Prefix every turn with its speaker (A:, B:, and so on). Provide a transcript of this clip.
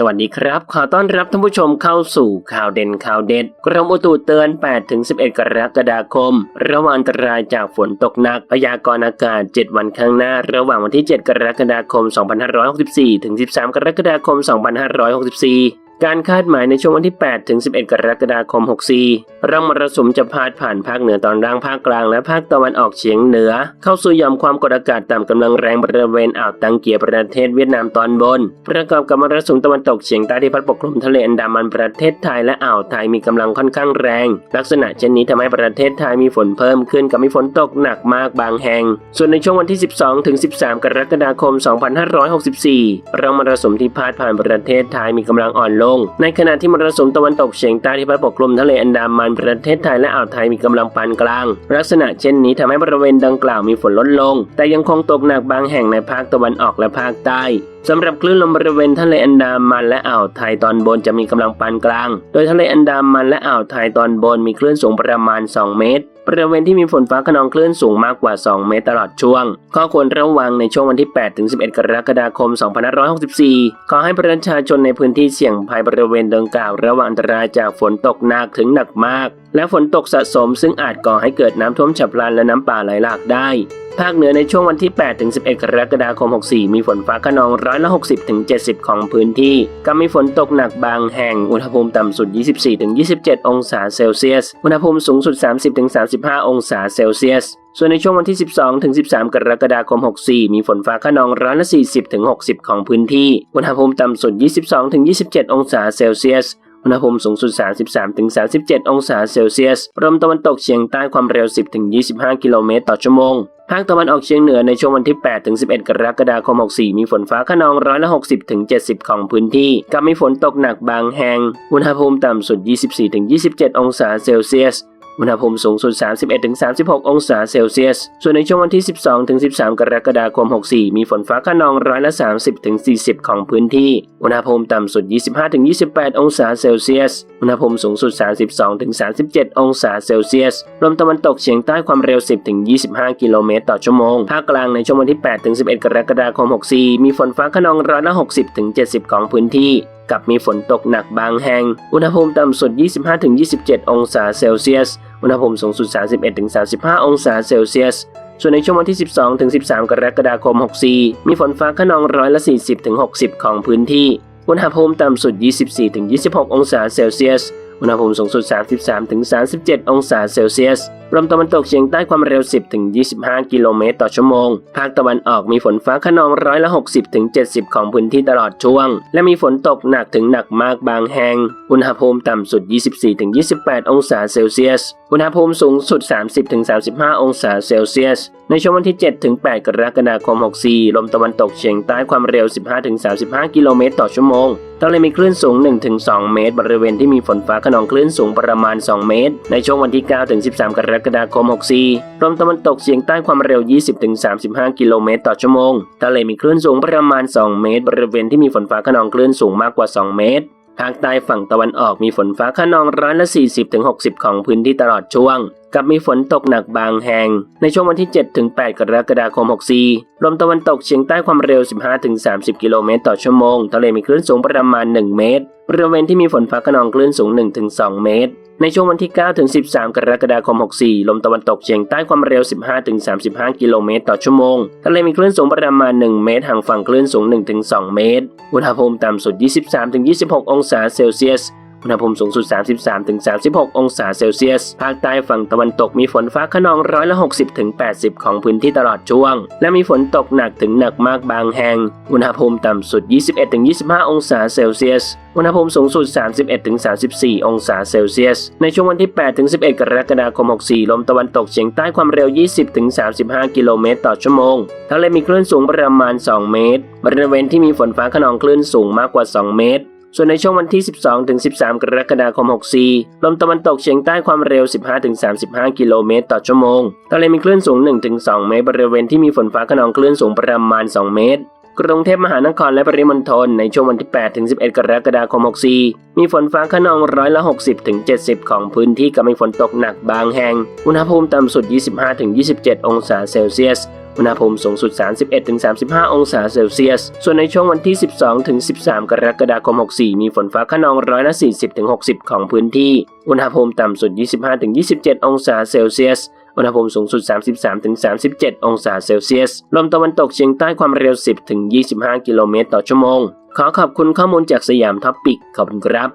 A: สวัสดีครับ ขอต้อนรับท่านผู้ชมเข้าสู่ข่าวเด่นข่าวเด็ด กรมอุตุเตือน 8-11 กรกฎาคม ระวังอันตรายจากฝนตกหนัก พยากรณ์อากาศ 7 วันข้างหน้า ระหว่างวันที่ 7 กรกฎาคม 2564 ถึง 13 กรกฎาคม 2564 การคาดหมายในช่วงวันที่ 8 ถึง 11 กรกฎาคม 64 ร่องมรสุมจะพาดผ่านภาคเหนือตอนล่างภาคกลางและภาคตะวันออกเฉียงเหนือ เข้าสู่ยอมความกดอากาศต่ำกำลังแรงบริเวณอ่าวตังเกียประเทศเวียดนามตอนบน ประกอบกับมรสุมตะวันตกเฉียงใต้ที่พัดปกคลุมทะเลอันดามันประเทศไทยและอ่าวไทยมีกำลังค่อนข้างแรง ลักษณะเช่นนี้ทำให้ประเทศไทยมีฝนเพิ่มขึ้นกับมีฝนตกหนักมากบางแห่ง ส่วนในช่วงวันที่ 12 ถึง 13 กรกฎาคม 2564 ร่องมรสุมที่พาดผ่านประเทศไทยมีกำลังอ่อนลงในขณะที่มรสุมตะวันตกเฉียงใต้ที่พัดปกคลุมทะเลอันดามันประเทศไทยและอ่าวไทยมีกำลังปานกลาง ลักษณะเช่นนี้ทำให้บริเวณดังกล่าวมีฝนลดลง แต่ยังคงตกหนักบางแห่งในภาคตะวันออกและภาคใต้สำหรับคลื่นลมบริเวณทะเลอันดามันและอ่าวไทยตอนบนจะมีกำลังปานกลาง โดยทะเลอันดามันและอ่าวไทยตอนบนมีคลื่นสูงประมาณ 2 เมตร บริเวณที่มีฝนฟ้าขนองคลื่นสูงมากกว่า 2 เมตรตลอดช่วง ข้อควรระวังในช่วงวันที่ 8 ถึง 11 กรกฎาคม 2564 ขอให้ประชาชนในพื้นที่เสี่ยงภัยบริเวณดังกล่าวระวังอันตรายจากฝนตกหนักถึงหนักมากและฝนตกสะสมซึ่งอาจก่อให้เกิดน้ำท่วมฉับพลันและน้ำป่าไหลหลากได้ ภาคเหนือในช่วงวันที่ 8 ถึง 11 กรกฎาคม 64 มีฝนฟ้าขนองร้อยละ 60 ถึง 70 ของพื้นที่ ก็มีฝนตกหนักบางแห่ง อุณหภูมิต่ำสุด 24 ถึง 27 องศาเซลเซียส อุณหภูมิสูงสุด 30 ถึง 35 องศาเซลเซียส ส่วนในช่วงวันที่ 12 ถึง 13 กรกฎาคม 64 มีฝนฟ้าขนองร้อยละ 40 ถึง 60 ของพื้นที่ อุณหภูมิต่ำสุด 22 ถึง 27 องศาเซลเซียส อุณหภูมิสูงสุด 33-37 องศาเซลเซียสลมตะวันตกเฉียงใต้ความเร็ว 10-25 กิโลเมตรต่อชั่วโมงภาคตะวันออกเฉียงเหนือในช่วงวันที่8-11 กรกฎาคม 64 มีฝนฟ้าขนองร้อยละ 60-70 ของพื้นที่ กับมีฝนตกหนักบางแห่ง อุณหภูมิต่ำสุด 24-27 องศาเซลเซียส อุณหภูมิสูงสุด 31-36 องศาเซลเซียส ส่วนในช่วงวันที่ 12-13 กรกฎาคม 64 มีฝนฟ้าขนองร้อยละ 30-40 ของพื้นที่ อุณหภูมิต่ำสุด 25-28 องศาเซลเซียส อุณหภูมิสูงสุด 32-37 องศาเซลเซียส ลมตะวันตกเฉียงใต้ความเร็ว 10-25 กิโลเมตรต่อชั่วโมง ภาคกลางในช่วงวันที่ 8-11 กรกฎาคม 64 มีฝนฟ้าขนองร้อยละ 60-70 ของพื้นที่กับมีฝนตกหนักบางแห่ง อุณหภูมิต่ำสุด 25-27 องศาเซลเซียส อุณหภูมิสูงสุด 31-35 องศาเซลเซียส ส่วนในช่วงวันที่ 12-13 กรกฎาคม 64 มีฝนฟ้าขนองร้อยละ 40-60 ของพื้นที่ อุณหภูมิต่ำสุด 24-26 องศาเซลเซียส อุณหภูมิสูงสุด 33-37 องศาเซลเซียสลมตะวันตกเฉียงใต้ความเร็ว 10ถึง25 กิโลเมตรต่อชั่วโมง ภาคตะวันออกมีฝนฟ้าขนองร้อยละ60ถึง70 ของพื้นที่ตลอดช่วง และมีฝนตกหนักถึงหนักมากบางแห่ง อุณหภูมิต่ำสุด 24ถึง28 องศาเซลเซียส อุณหภูมิสูงสุด 30ถึง35 องศาเซลเซียส ในช่วงวันที่7ถึง8กรกฎาคม 64 ลมตะวันตกเฉียงใต้ความเร็ว 15ถึง35 กิโลเมตรต่อชั่วโมงทะเลมีคลื่นสูง 1-2 เมตร บริเวณที่มีฝนฟ้าขนองคลื่นสูงประมาณ 2 เมตร ในช่วงวันที่9-13 กรกฎาคม 64 ลมตะวันตกเฉียงใต้ความเร็ว 20-35 กิโลเมตรต่อชั่วโมง ทะเลมีคลื่นสูงประมาณ 2 เมตร บริเวณที่มีฝนฟ้าขนองคลื่นสูงมากกว่า 2 เมตรภาคใต้ฝั่งตะวันออกมีฝนฟ้าขนองร้อยละ 40-60 ของพื้นที่ตลอดช่วง กับมีฝนตกหนักบางแห่ง ในช่วงวันที่ 7-8 กรกฎาคม 64 ลมตะวันตกเฉียงใต้ความเร็ว 15-30 กิโลเมตรต่อชั่วโมง ทะเลมีคลื่นสูงประมาณ 1 เมตร บริเวณที่มีฝนฟ้าขนองคลื่นสูง 1-2 เมตร ในช่วงวันที่9-13 กรกฎาคม 64 ลมตะวันตกเฉียงใต้ความเร็ว 15-35 กิโลเมตรต่อชั่วโมง ทะเลมีคลื่นสูงประมาณ 1 เมตร ห่างฝั่งคลื่นสูง1-2เมตร อุณหภูมิต่ำสุด 23-26 องศาเซลเซียส อุณหภูมิสูงสุด 33-36 องศาเซลเซียส ภาคใต้ฝั่งตะวันตกมีฝนฟ้าขนองร้อยละ 60-80 ของพื้นที่ตลอดช่วง และมีฝนตกหนักถึงหนักมากบางแห่ง อุณหภูมิต่ำสุด 21-25 องศาเซลเซียส อุณหภูมิสูงสุด 31-34 องศาเซลเซียส ในช่วงวันที่ 8-11 กรกฎาคม 64 ลมตะวันตกเฉียงใต้ความเร็ว 20-35 กิโลเมตรต่อชั่วโมง ทะเลมีคลื่นสูงประมาณ 2 เมตร บริเวณที่มีฝนฟ้าขนองคลื่นสูงมากกว่า 2 เมตร ส่วนในช่วงวันที่ 12-13 กรกฎาคม 64 ลมตะวันตกเฉียงใต้ความเร็ว 15-35 กิโลเมตรต่อชั่วโมง ทะเลมีคลื่นสูง 1-2 เมตร บริเวณที่มีฝนฟ้าขนองคลื่นสูงประมาณ 2 เมตร กรุงเทพมหานครและปริมณฑลในช่วงวันที่ 8 ถึง 11 กรกฎาคม 64 มีฝนฟ้าขนองร้อยละ 60 ถึง 70 ของพื้นที่กับมีฝนตกหนักบางแห่ง อุณหภูมิต่ำสุด 25 ถึง 27 องศาเซลเซียส อุณหภูมิสูงสุด 31 ถึง 35 องศาเซลเซียส ส่วนในช่วงวันที่ 12 ถึง 13 กรกฎาคม 64 มีฝนฟ้าขนองร้อยละ 40 ถึง 60 ของพื้นที่ อุณหภูมิต่ำสุด 25 ถึง 27 องศาเซลเซียส อุณหภูมิสูงสุด 33-37 องศาเซลเซียส ลมตะวันตกเฉียงใต้ความเร็ว 10-25 กิโลเมตรต่อชั่วโมง ขอขอบคุณข้อมูลจากสยามท็อปปิก ขอบคุณครับ